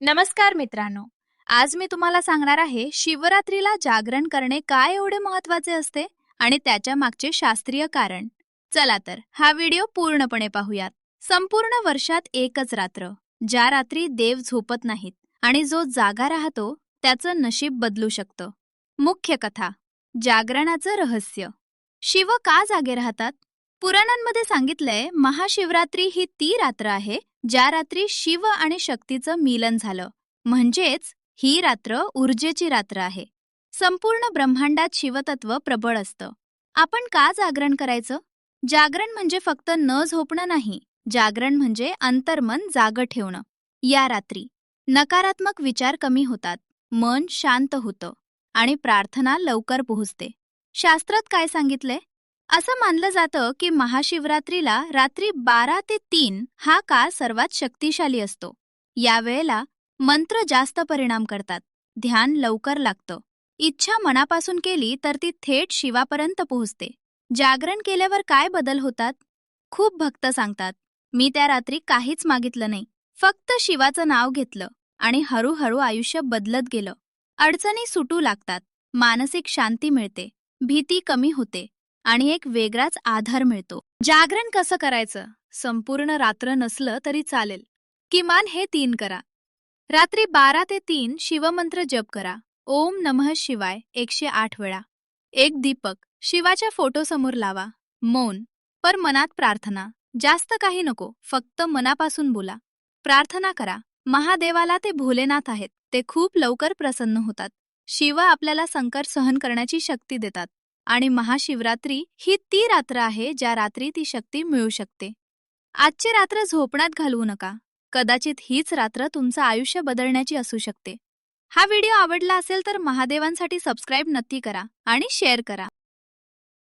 नमस्कार मित्रांनो. आज मी तुम्हाला सांगणार आहे शिवरात्रीला जागरण करणे काय एवढे महत्त्वाचे असते आणि त्याच्या मागचे शास्त्रीय कारण. चला तर हा व्हिडिओ पूर्णपणे पाहूयात. संपूर्ण वर्षात एकच रात्र ज्या रात्री देव झोपत नाहीत आणि जो जागा राहतो त्याचं नशीब बदलू शकतं. मुख्य कथा जागरणाचं रहस्य. शिव का जागे राहतात? पुराणांमध्ये सांगितलंय महाशिवरात्री ही ती रात्र आहे ज्या रात्री शिव आणि शक्तीचं मिलन झालं म्हणजेच ही रात्र ऊर्जेची रात्र आहे. संपूर्ण ब्रह्मांडात शिवतत्व प्रबळ असतं. आपण का जागरण करायचं? जागरण म्हणजे फक्त न झोपणं नाही जागरण म्हणजे अंतर्मन जाग ठेवणं. या रात्री नकारात्मक विचार कमी होतात मन शांत होतं आणि प्रार्थना लवकर पोहोचते. शास्त्रात काय सांगितलंय? असं मानलं जातं की महाशिवरात्रीला रात्री बारा ते तीन हा काळ सर्वात शक्तिशाली असतो. या वेळेला मंत्र जास्त परिणाम करतात. ध्यान लवकर लागतं. इच्छा मनापासून केली तर ती थेट शिवापर्यंत पोहोचते. जागरण केल्यावर काय बदल होतात? खूप भक्त सांगतात मी त्या रात्री काहीच मागितलं नाही. फक्त शिवाचं नाव घेतलं आणि हळूहळू आयुष्य बदलत गेलं. अडचणी सुटू लागतात. मानसिक शांती मिळते. भीती कमी होते. आणि एक वेगळाच आधार मिळतो. जागरण कसं करायचं? संपूर्ण रात्र नसलं तरी चालेल. किमान हे तीन करा. रात्री बारा ते तीन शिवमंत्र जप करा. ओम नमः शिवाय एकशे आठ वेळा. एक दीपक. शिवाच्या फोटोसमोर लावा. मौन. पर मनात प्रार्थना. जास्त काही नको. फक्त मनापासून बोला. प्रार्थना करा. महादेवाला ते भोलेनाथ आहेत. ते खूप लवकर प्रसन्न होतात. शिव आपल्याला संकट सहन करण्याची शक्ती देतात. आणि महाशिवरात्री ही ती रात्र आहे ज्या रात्री ती शक्ती मिळू शकते. आजची रात्र झोपण्यात घालवू नका. कदाचित हीच रात्र तुमचं आयुष्य बदलण्याची असू शकते. हा व्हिडिओ आवडला असेल तर महादेवांसाठी सबस्क्राईब नक्की करा आणि शेअर करा.